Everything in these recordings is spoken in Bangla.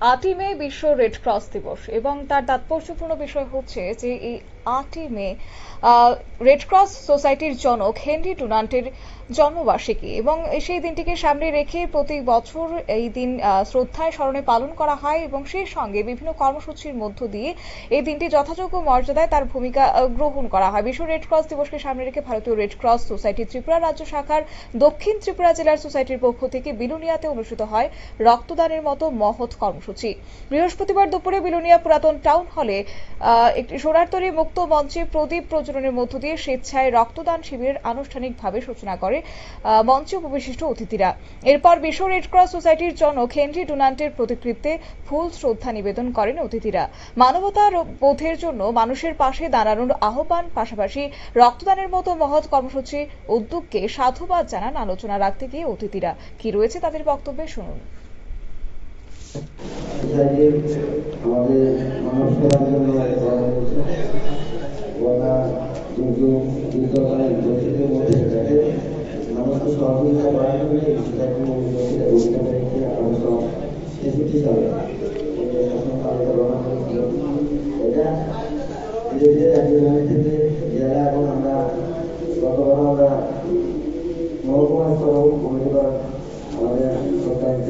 আটই মে বিশ্ব রেড ক্রস দিবস এবং তার তাৎপর্যপূর্ণ বিষয় হচ্ছে যে এই আটই মে রেড ক্রস সোসাইটির জনক হেনরি ডুনান্টের জন্মবার্ষিকী এবং সেই দিনটিকে সামনে রেখে প্রতি বছর এই দিন শ্রদ্ধায় স্মরণে পালন করা হয় এবং সেই সঙ্গে বিভিন্ন কর্মসূচির মধ্য দিয়ে এই দিনটি যথাযোগ্য মর্যাদায় তার ভূমিকা গ্রহণ করা হয়। বিশ্ব রেড ক্রস দিবসকে সামনে রেখে ভারতীয় রেড ক্রস সোসাইটি ত্রিপুরা রাজ্য শাখার দক্ষিণ ত্রিপুরা জেলার সোসাইটির পক্ষ থেকে বিলুনিয়াতে অনুষ্ঠিত হয় রক্তদানের মতো মহৎ কর্মসূচি। বৃহস্পতিবার দুপুরে বিলুনিয়া পুরাতন টাউন হলে একটি সোনারতরী মুক্ত মঞ্চে প্রদীপ প্রজ্বলনের মধ্য দিয়ে স্বেচ্ছায় রক্তদান শিবিরের আনুষ্ঠানিকভাবে সূচনা করে মঞ্চে উপবিশিষ্ট অতিথিরা। এরপর বিশ্ব রেড ক্রস সোসাইটির জনক হেনরি ডুনান্টের প্রতিকৃতিতে ফুল শ্রদ্ধা নিবেদন করেন অতিথিরা। মানবতার বোধের জন্য মানুষের পাশে দাঁড়ানোর আহ্বান পাশাপাশি রক্তদানের মতো মহৎ কর্মসূচি উদ্যোগকে সাধুবাদ জানান আলোচনা রাখতে গিয়ে অতিথিরা। কি রয়েছে তাদের বক্তব্যে শুনুন। আমাদের মানব সেবার জন্য ওরা কিন্তু দীর্ঘকালীন পরিস্থিতির মধ্যে থাকে মানুষকে সহযোগিতা করার জন্য উন্নতির অধিকারীকে আলোচনা ছেষট্টি সালে উনিশশো শাসন পালিত এটা ধীরে ধীরে রাজ্যবাহী সরকার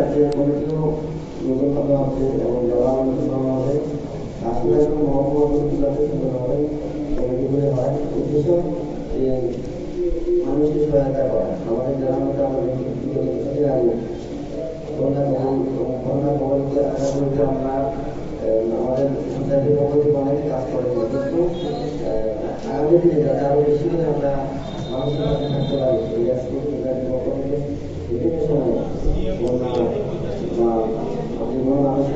রাজ্যের কমিটিও নতুন করা হচ্ছে এবং নতুন করা হবে আসলে এখন মহকুমা কমিটিগুলোতে সুন্দরভাবে কমিটিগুলো হয় উদ্দেশ্য যে মানুষকে সহায়তা করা। আমাদের জেলার মধ্যে আমাদের আগে করোনা আমরা আমাদের কাজ করেছি কিন্তু আগামী বেশি করে আমরা মানুষের কাছে থাকতে পারি এই আজকে সোসাইটির পক্ষ থেকে বিভিন্ন সময় বন্যা বা বিভিন্ন মানুষের বিপদে সেক্টরের সময় সেগুলোর সময় যাতে মানুষের ভাষাভাষী শুনে থাকতে পারে এই জন্য আমরা আমাদের কাছে এই নতুন যারা যারা রেফারেন্স রয়েছে আগামী দিনে আমরা সুন্দরভাবে আরও এগিয়ে যাব এবং আসলে যে উদ্দেশ্য এই উদ্দেশ্য সাধনের লক্ষ্যে আমরা কাজ করে যাব এই গল্পটুকু বলে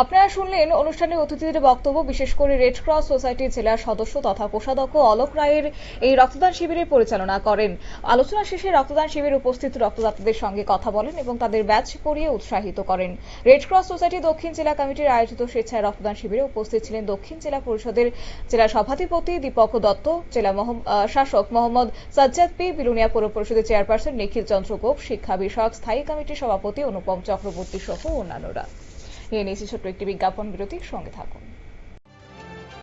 আপনারা শুনলেন অনুষ্ঠানের অতিথিদের বক্তব্য, বিশেষ করে রেড ক্রস সোসাইটির জেলার সদস্য তথা কোষাধ্যক্ষ অলোক রায়ের এই রক্তদান শিবিরের পরিচালনা করেন। আলোচনা শেষে রক্তদান শিবিরে উপস্থিত রক্তদাতাদের সঙ্গে কথা বলেন এবং তাদের ব্যাচ পরিয়ে উৎসাহিত করেন। রেড ক্রস সোসাইটি দক্ষিণ জেলা কমিটির আয়োজিত স্বেচ্ছায় রক্তদান শিবিরে উপস্থিত ছিলেন দক্ষিণ জেলা পরিষদের জেলা সভাধিপতি দীপক দত্ত, জেলা শাসক মোহাম্মদ সাজ্জাদ পি, বিলুনিয়া পৌর পরিষদের চেয়ারপারসন নিখিল চন্দ্র গোপ, শিক্ষা বিষয়ক স্থায়ী কমিটির সভাপতি অনুপম চক্রবর্তী সহ অন্যান্যরা। নিয়ে নিয়েছি ছোট্ট একটি বিজ্ঞাপন বিরতির সঙ্গে থাকুন।